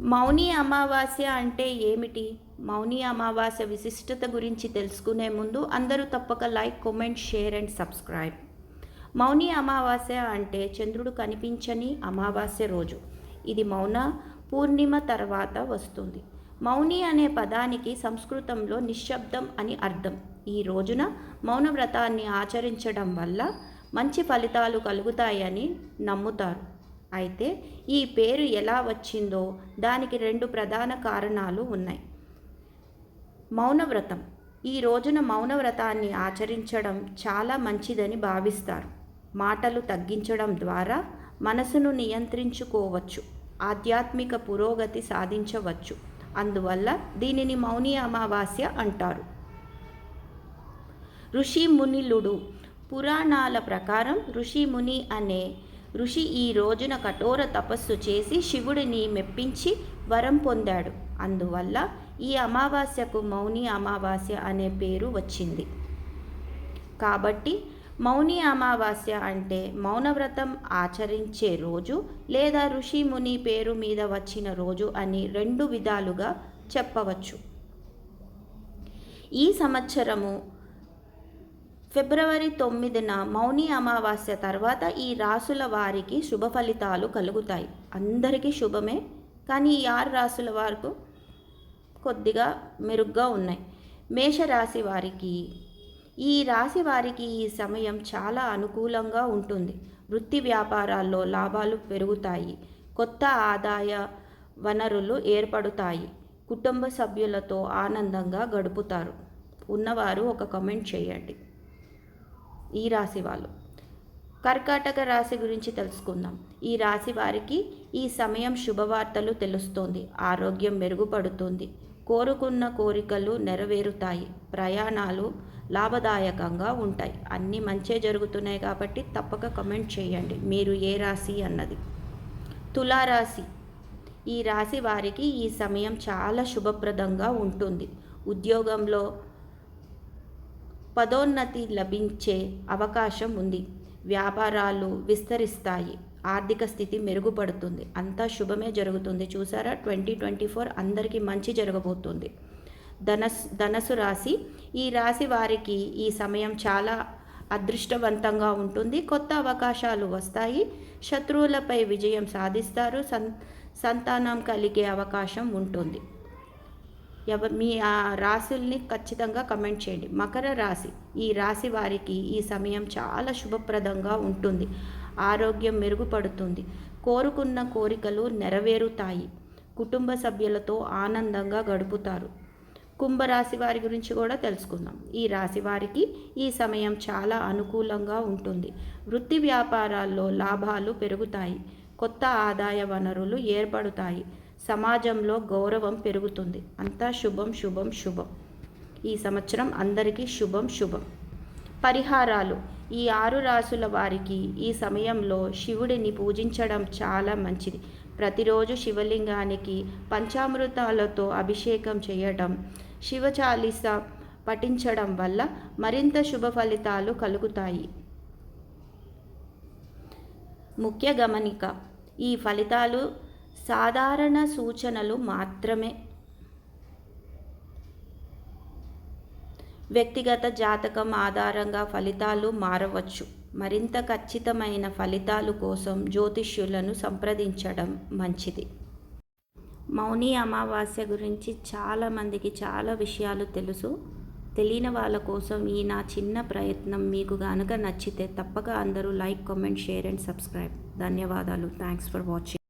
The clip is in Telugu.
మౌని అమావాస్య అంటే ఏమిటి? మౌని అమావాస్య విశిష్టత గురించి తెలుసుకునే ముందు అందరూ తప్పక like comment share and subscribe. Mauni Amavasya అంటే చంద్రుడు కనిపించని అమావాస్య రోజు. ఇది మౌన పూర్ణిమ తర్వాత వస్తుంది. మౌని అనే పదానికి సంస్కృతంలో నిశ్శబ్దం అని అర్థం. ఈ రోజున మౌన వ్రతాన్ని ఆచరించడం వల్ల మంచి ఫలితాలు కలుగుతాయని నమ్ముతారు. అయితే ఈ పేరు ఎలా వచ్చిందో దానికి రెండు ప్రధాన కారణాలు ఉన్నాయి. మౌనవ్రతం. ఈ రోజున మౌనవ్రతాన్ని ఆచరించడం చాలా మంచిదని భావిస్తారు. మాటలు తగ్గించడం ద్వారా మనసును నియంత్రించుకోవచ్చు ఆధ్యాత్మిక పురోగతి సాధించవచ్చు. అందువల్ల దీనిని మౌని అమావాస్య అంటారు. ఋషి మునిలుడు పురాణాల ప్రకారం ఋషి ముని అనే ఋషి ఈ రోజున కఠోర తపస్సు చేసి శివుడిని మెప్పించి వరం పొందాడు. అందువల్ల ఈ అమావాస్యకు మౌని అమావాస్య అనే పేరు వచ్చింది. కాబట్టి మౌని అమావాస్య అంటే మౌనవ్రతం ఆచరించే రోజు లేదా ఋషి ముని పేరు మీద వచ్చిన రోజు అని రెండు విధాలుగా చెప్పవచ్చు. ఈ సంవత్సరము ఫిబ్రవరి తొమ్మిదిన మౌని అమావాస్య తర్వాత ఈ రాసుల వారికి శుభ ఫలితాలు కలుగుతాయి. అందరికీ శుభమే. కానీ ఈ ఆరు రాసుల వారికి కొద్దిగా మెరుగ్గా ఉన్నాయి. మేషరాశి వారికి ఈ రాశి వారికి ఈ సమయం చాలా అనుకూలంగా ఉంటుంది. వృత్తి వ్యాపారాల్లో లాభాలు పెరుగుతాయి. కొత్త ఆదాయ వనరులు ఏర్పడుతాయి. కుటుంబ సభ్యులతో ఆనందంగా గడుపుతారు. ఉన్నవారు ఒక కమెంట్ చేయండి. ఈ రాశి వాళ్ళు. కర్కాటక రాశి గురించి తెలుసుకుందాం. ఈ రాశి వారికి ఈ సమయం శుభవార్తలు తెలుస్తోంది. ఆరోగ్యం మెరుగుపడుతుంది. కోరుకున్న కోరికలు నెరవేరుతాయి. ప్రయాణాలు లాభదాయకంగా ఉంటాయి. అన్నీ మంచే జరుగుతున్నాయి కాబట్టి తప్పక కమెంట్ చేయండి. మీరు ఏ రాశి అన్నది. తులారాశి. ఈ రాశి వారికి ఈ సమయం చాలా శుభప్రదంగా ఉంటుంది. ఉద్యోగంలో పదోన్నతి లభించే అవకాశం ఉంది. వ్యాపారాలు విస్తరిస్తాయి. ఆర్థిక స్థితి మెరుగుపడుతుంది. అంతా శుభమే జరుగుతుంది. చూసారా? ట్వంటీ ట్వంటీ ఫోర్ అందరికీ మంచి జరగబోతుంది. ధనస్ ధనసు రాశి. ఈ రాశి వారికి ఈ సమయం చాలా అదృష్టవంతంగా ఉంటుంది. కొత్త అవకాశాలు వస్తాయి. శత్రువులపై విజయం సాధిస్తారు. సన్ సంతానం కలిగే అవకాశం ఉంటుంది. ఎవ మీ ఆ రాశుల్ని ఖచ్చితంగా కమెంట్ చేయండి. మకర రాశి ఈ రాశి వారికి ఈ సమయం చాలా శుభప్రదంగా ఉంటుంది. ఆరోగ్యం మెరుగుపడుతుంది. కోరుకున్న కోరికలు నెరవేరుతాయి. కుటుంబ సభ్యులతో ఆనందంగా గడుపుతారు. కుంభరాశి వారి గురించి కూడా తెలుసుకుందాం. ఈ రాశి వారికి ఈ సమయం చాలా అనుకూలంగా ఉంటుంది. వృత్తి వ్యాపారాల్లో లాభాలు పెరుగుతాయి. కొత్త ఆదాయ వనరులు ఏర్పడుతాయి. సమాజంలో గౌరవం పెరుగుతుంది. అంతా శుభం శుభం శుభం. ఈ సంవత్సరం అందరికీ శుభం శుభం. పరిహారాలు. ఈ ఆరు రాసుల వారికి ఈ సమయంలో శివుడిని పూజించడం చాలా మంచిది. ప్రతిరోజు శివలింగానికి పంచామృతాలతో అభిషేకం చేయడం శివచాలీస పఠించడం వల్ల మరింత శుభ ఫలితాలు కలుగుతాయి. ముఖ్య గమనిక. ఈ ఫలితాలు సాధారణ సూచనలు మాత్రమే. వ్యక్తిగత జాతకం ఆధారంగా ఫలితాలు మారవచ్చు. మరింత ఖచ్చితమైన ఫలితాలు కోసం జ్యోతిష్యులను సంప్రదించడం మంచిది. మౌని అమావాస్య గురించి చాలామందికి చాలా విషయాలు తెలుసు. తెలియని వాళ్ళ కోసం ఈ నా చిన్న ప్రయత్నం మీకు కనుక నచ్చితే తప్పక అందరూ like comment share and subscribe. ధన్యవాదాలు. Thanks for watching.